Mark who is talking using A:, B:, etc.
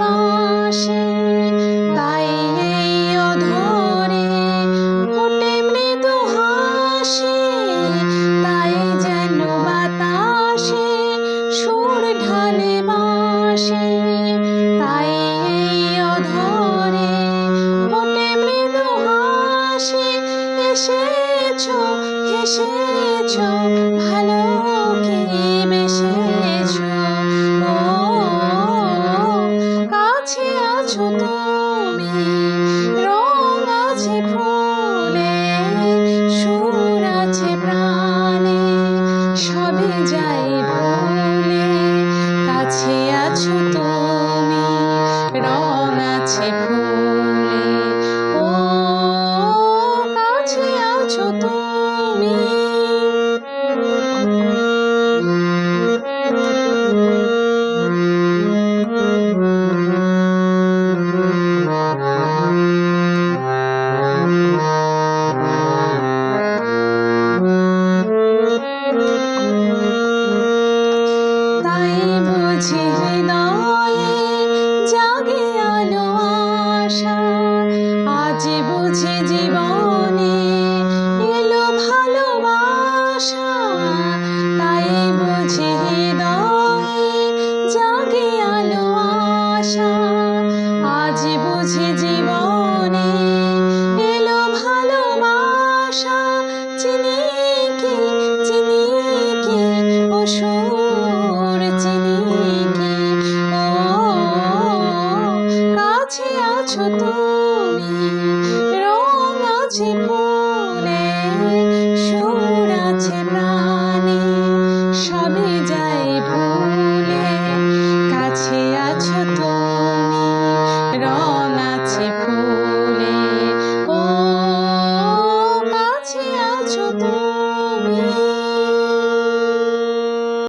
A: বাসে তাই এই অধরে ফোটে মৃদু হাসি, তাই যেন বাতাসে সুর ঢালে বাসে তাই এই অধরে ফোটে মৃদু হাসি, এসেছ এসেছ, ভালো কাছে Sasha. আছো তুমি? রং আছে